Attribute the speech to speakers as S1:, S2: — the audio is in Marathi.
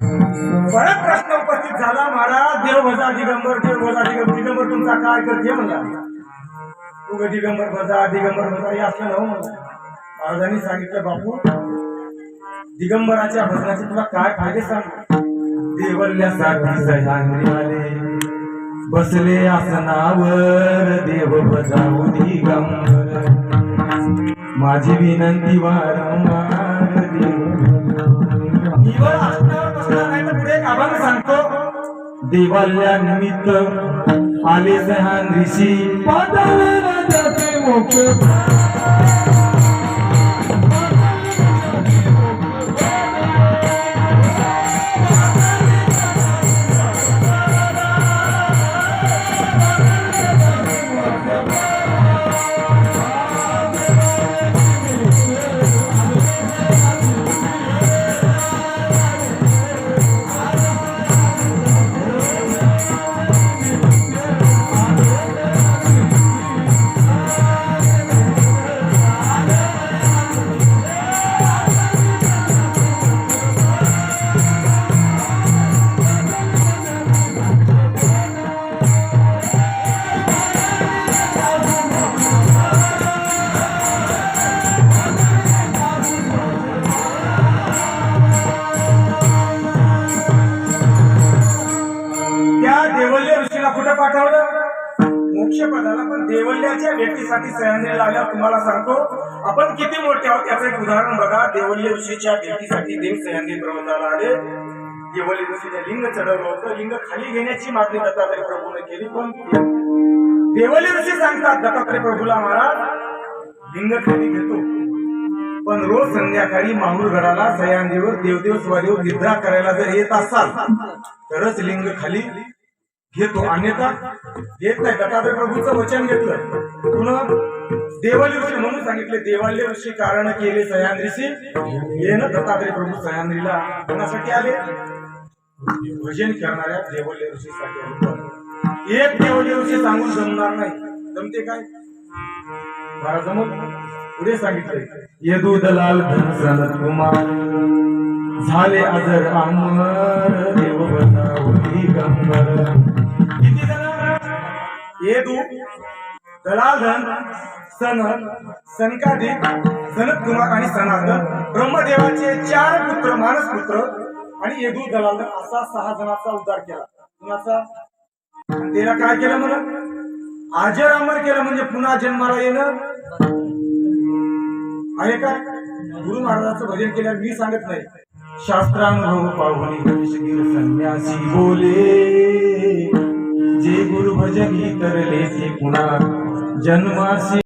S1: परत प्रश्न उपस्थित झाला महाराज. देव भजा दिगंबर देव भजा दिगंबर. दिगंबर तुमचा काय करते म्हणला. उग दिगंबर भजा दिगंबर भजा हे असलं नव्ह म्हणलं. महाराजांनी सांगितलं बापू दिगंबराच्या भजनाचे तुला काय फायदे सांग? देवल्यासाठी सह्याद्री आले. बसले आसनावर देव भजाऊ दिगंबर. माझी विनंती वारंवार देव देवाल्या निमित्त आले सहान ऋषी. पाताळाला जाते मोक्ष. पाठवलं मोक्षपदाला पण देवल्याच्या व्यक्तीसाठी सह्याद्री लावल्यावर तुम्हाला सांगतो आपण किती मोठे आहोत याचं एक उदाहरण बघा. देवल्य ऋषीच्या व्यक्तीसाठी देव सह्याद्री पर्वताला आले देवल्य ऋषीने लिंग चढवलं होतं. लिंग खाली घेण्याची मागणी दत्तात्रय प्रभूने केली. पण देवल्य ऋषी सांगतात दत्तात्रय प्रभूला महाराज लिंग खाली घेतो. पण रोज संध्याकाळी माहूरगडाला सह्याद्रीवर देवदेव स्वदेव निद्रा करायला जर येत असाल तरच लिंग खाली घेतो अन्यथा येत नाही. दत्तात्रय प्रभूचं वचन घेतलं. पुन्हा देवाली ऋषी म्हणून सांगितले. देवाल्य ऋषी कारण केले सह्याद्रीशी. येणं दत्तात्रय प्रभू सह्याद्रीला कोणासाठी आले. भजन करणाऱ्या देवल्य ऋषीसाठी आले. एक देवल्य ऋषी सांगून जमणार नाही. जमते काय? मला जमत पुढे सांगितले. यदू दलाल सनत कुमार. झाले अजर अमर देव बनावली येदू दलाधन सन सनकादिक सनत कुमार आणि सनातन ब्रह्मदेवाचे चार पुत्र मानस पुत्र आणि येदू दलाल असा सहा जणांचा उद्धार केला कुणाचा त्याला काय केलं म्हणून आजर अमर केलं म्हणजे पुन्हा जन्माला येणं आहे काय गुरु महाराजांचं भजन केल्यावर मी सांगत नाही शास्त्रानुभव पाहुणी संन्यासी बोले पुन्हा जन्मासी